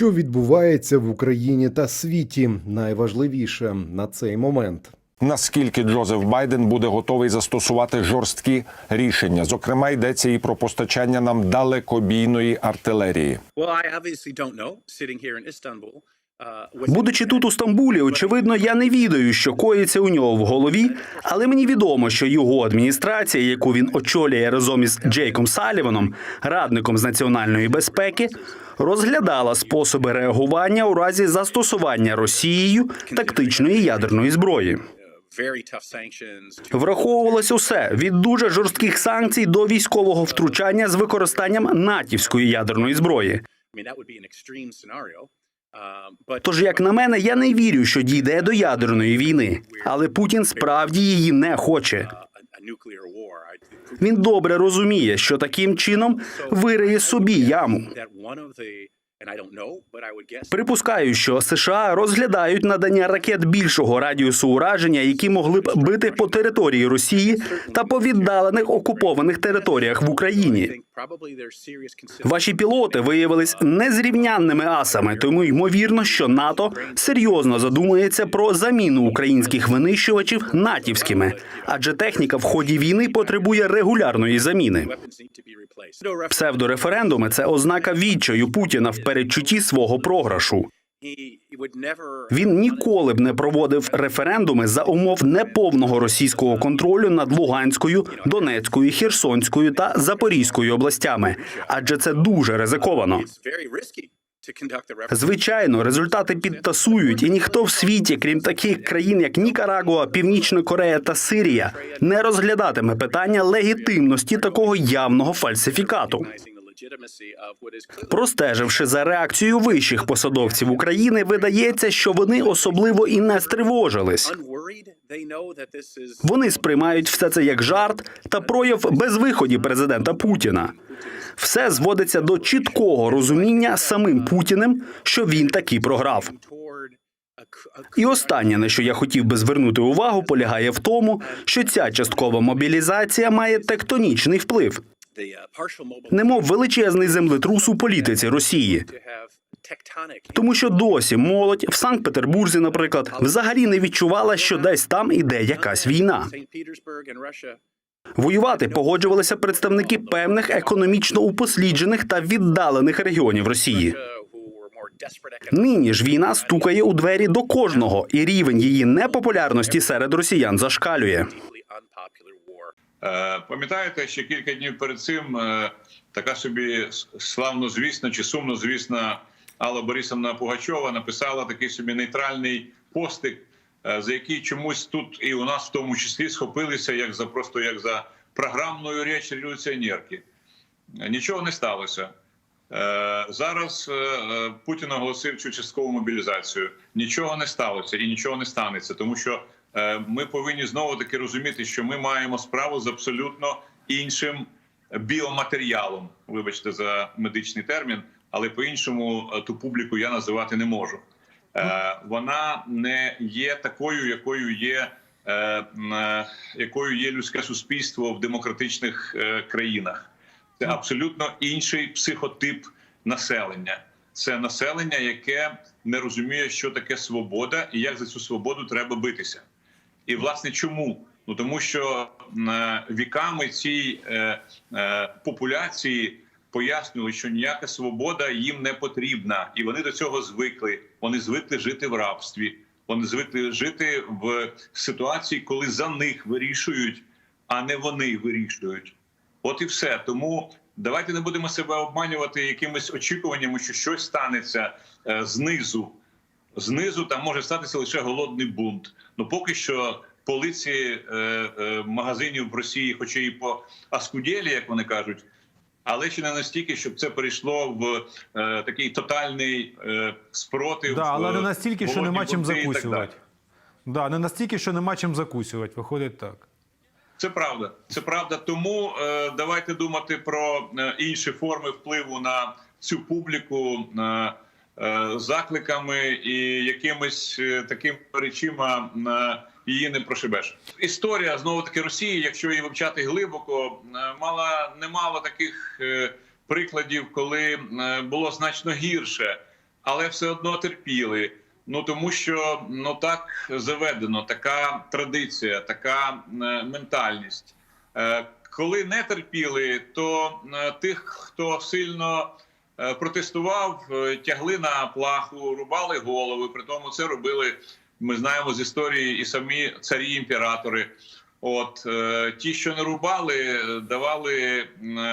Що відбувається в Україні та світі? Найважливіше на цей момент. Наскільки Джозеф Байден буде готовий застосувати жорсткі рішення? Зокрема, йдеться і про постачання нам далекобійної артилерії. Будучи тут у Стамбулі, очевидно, я не відаю, що коїться у нього в голові, але мені відомо, що його адміністрація, яку він очолює разом із Джейком Саліваном, радником з національної безпеки, розглядала способи реагування у разі застосування Росією тактичної ядерної зброї. Враховувалось усе від дуже жорстких санкцій до військового втручання з використанням натівської ядерної зброї. Тож, як на мене, я не вірю, що дійде до ядерної війни, але Путін справді її не хоче. uh, Він добре розуміє, що таким чином вириє собі яму. Припускаю, що США розглядають надання ракет більшого радіусу ураження, які могли б бити по території Росії та по віддалених окупованих територіях в Україні. Ваші пілоти виявились незрівнянними асами, тому ймовірно, що НАТО серйозно задумується про заміну українських винищувачів натівськими, адже техніка в ході війни потребує регулярної заміни. Псевдореферендуми це ознака відчаю Путіна в передчутті свого програшу. Він ніколи б не проводив референдуми за умов неповного російського контролю над Луганською, Донецькою, Херсонською та Запорізькою областями, адже це дуже ризиковано. Звичайно, результати підтасують, і ніхто в світі, крім таких країн, як Нікарагуа, Північна Корея та Сирія, не розглядатиме питання легітимності такого явного фальсифікату. Простеживши за реакцією вищих посадовців України, видається, що вони особливо і не стривожились. Вони сприймають все це як жарт та прояв безвиході президента Путіна. Все зводиться до чіткого розуміння самим Путіним, що він таки програв. І останнє, на що я хотів би звернути увагу, полягає в тому, що ця часткова мобілізація має тектонічний вплив, немов величезний землетрус у політиці Росії. Тому що досі молодь в Санкт-Петербурзі, наприклад, взагалі не відчувала, що десь там іде якась війна. Воювати погоджувалися представники певних економічно упосліджених та віддалених регіонів Росії. Нині ж війна стукає у двері до кожного, і рівень її непопулярності серед росіян зашкалює. Е, Пам'ятаєте, ще кілька днів перед цим е, така собі славнозвісна чи сумнозвісна Алла Борисовна Пугачова написала такий собі нейтральний постик, е, за який чомусь тут і у нас в тому числі схопилися як за просто як за програмною річ революціонерки. Нічого не сталося. Зараз Путін оголосив цю часткову мобілізацію. Нічого не сталося і нічого не станеться, тому що ми повинні знову таки розуміти, що ми маємо справу з абсолютно іншим біоматеріалом. Вибачте за медичний термін, але по-іншому е, ту публіку я називати не можу. Е, Вона не є такою, якою є. е, е, Якою є людське суспільство в демократичних е, країнах, це абсолютно інший психотип населення. Це населення, яке не розуміє, що таке свобода і як за цю свободу треба битися. І власне чому? Ну тому що е, віками цій е, е, популяції пояснювали, що ніяка свобода їм не потрібна, і вони до цього звикли. Вони звикли жити в рабстві. Вони звикли жити в ситуації, коли за них вирішують, а не вони вирішують. От і все. Тому давайте не будемо себе обманювати якимись очікуваннями, що щось станеться знизу. Знизу там може статися лише голодний бунт. Ну поки що полиці е, е, магазинів в Росії, хоча і по аскудєлі, як вони кажуть, але ще не настільки, щоб це перейшло в е, такий тотальний е, спротив. Да, але е, не настільки, що нема чим далі. Да, не настільки, що нема чим закусувати. Виходить так. Це правда, це правда. Тому е, давайте думати про е, інші форми впливу на цю публіку е, закликами і якимись е, такими речима е, її не прошибеш. Історія знову таки Росії, якщо її вивчати глибоко, е, мала немало таких е, прикладів, коли е, було значно гірше. але все одно терпіли. Ну тому що ну так заведено, така традиція, така е, ментальність. Е, коли не терпіли, то е, тих, хто сильно е, протестував, е, тягли на плаху, рубали голови. При тому це робили. Ми знаємо з історії і самі царі імператори. От е, ті, що не рубали, е, давали е,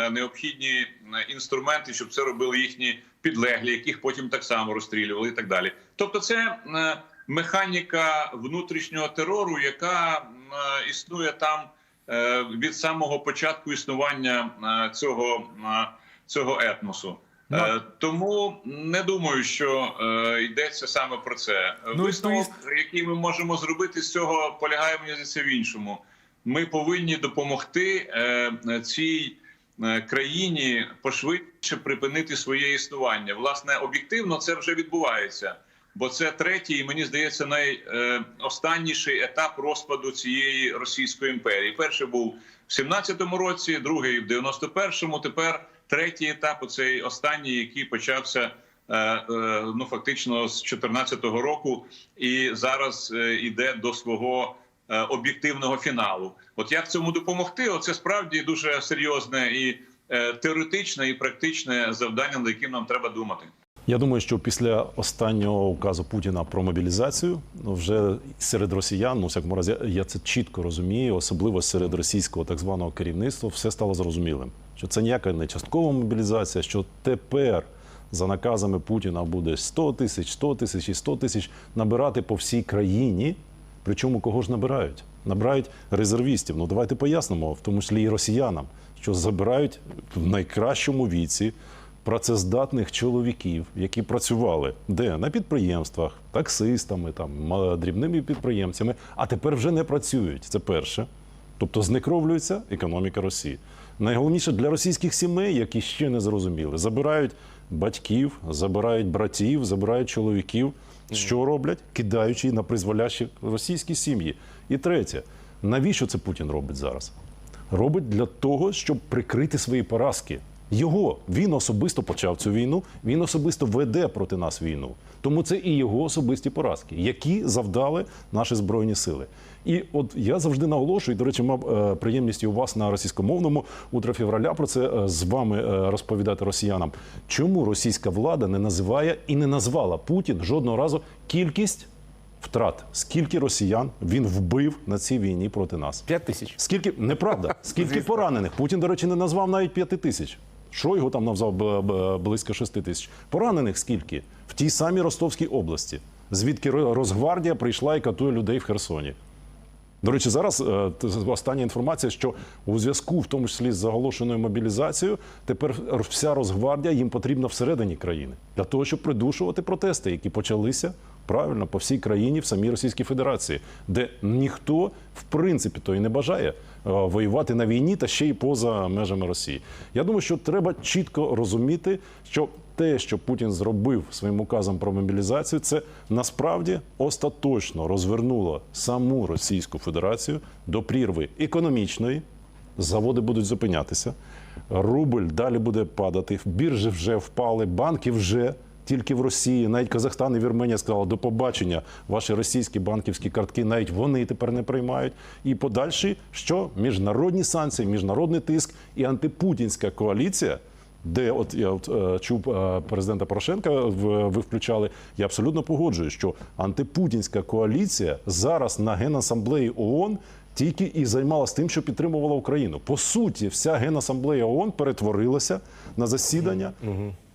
необхідні е, інструменти, щоб це робили їхні підлеглі, яких потім так само розстрілювали, і так далі. Тобто, це е, механіка внутрішнього терору, яка е, існує там е, від самого початку існування е, цього, е, цього етносу. Ну, Е, Тому не думаю, що е, йдеться саме про це. Ну, Висновок, який ми можемо зробити з цього, полягає мені здається, в іншому. Ми повинні допомогти е, цій е, країні пошвидше припинити своє існування. Власне, об'єктивно це вже відбувається, бо це третій, і мені здається, найостанніший етап розпаду цієї Російської імперії. Перший був в 17-му році, другий в 91-му, Тепер третій етап, оцей останній, який почався. е, е, Ну фактично з 14-го року, і зараз е, йде до свого е, об'єктивного фіналу. От як цьому допомогти? Оце справді дуже серйозне і е, теоретичне і практичне завдання, над яким нам треба думати. Я думаю, що після останнього указу Путіна про мобілізацію ну, вже серед росіян, ну всякому разі, я це чітко розумію, особливо серед російського так званого керівництва, все стало зрозумілим. Що це ніяка не часткова мобілізація, що тепер за наказами Путіна буде 100 тисяч, 100 тисяч і 100 тисяч набирати по всій країні. Причому кого ж набирають? Набирають резервістів. Ну давайте пояснимо, в тому числі і росіянам, що забирають в найкращому віці працездатних чоловіків, які працювали де на підприємствах, таксистами, там дрібними підприємцями, а тепер вже не працюють. Це перше. Тобто знекровлюється економіка Росії. Найголовніше для російських сімей, які ще не зрозуміли, забирають батьків, забирають братів, забирають чоловіків. Що роблять? Кидаючи на призволящі російські сім'ї. І третє, навіщо це Путін робить зараз? Робить для того, щоб прикрити свої поразки. Його він особисто почав цю війну, він особисто веде проти нас війну. Тому це і його особисті поразки, які завдали наші збройні сили. І от я завжди наголошую, до речі, мав е, приємність і у вас на російськомовному утро февраля про це е, з вами е, розповідати росіянам. Чому російська влада не називає і не назвала Путін жодного разу кількість втрат? Скільки росіян він вбив на цій війні проти нас? П'ять тисяч. Скільки неправда? Скільки поранених? Путін, до речі, не назвав навіть п'яти тисяч. Шойгу там б- близько шести тисяч. Поранених скільки? В тій самій Ростовській області, звідки Ро- Росгвардія прийшла і катує людей в Херсоні. До речі, зараз е, остання інформація, що у зв'язку, в тому числі з заголошеною мобілізацією, тепер вся Росгвардія їм потрібна всередині країни для того, щоб придушувати протести, які почалися правильно по всій країні в самій Російській Федерації, де ніхто в принципі то і не бажає е, воювати на війні та ще й поза межами Росії. Я думаю, що треба чітко розуміти, що те, що Путін зробив своїм указом про мобілізацію, це насправді остаточно розвернуло саму Російську Федерацію до прірви економічної. Заводи будуть зупинятися, рубль далі буде падати, біржі вже впали, банки вже тільки в Росії, навіть Казахстан і Вірменія сказали, до побачення, ваші російські банківські картки, навіть вони тепер не приймають. І подальші, що міжнародні санкції, міжнародний тиск і антипутінська коаліція. Де от я от, е, чув е, президента Порошенка, ви включали. Я абсолютно погоджуюсь, що антипутінська коаліція зараз на генасамблеї ООН тільки і займалася тим, що підтримувала Україну. По суті, вся генасамблея ООН перетворилася на засідання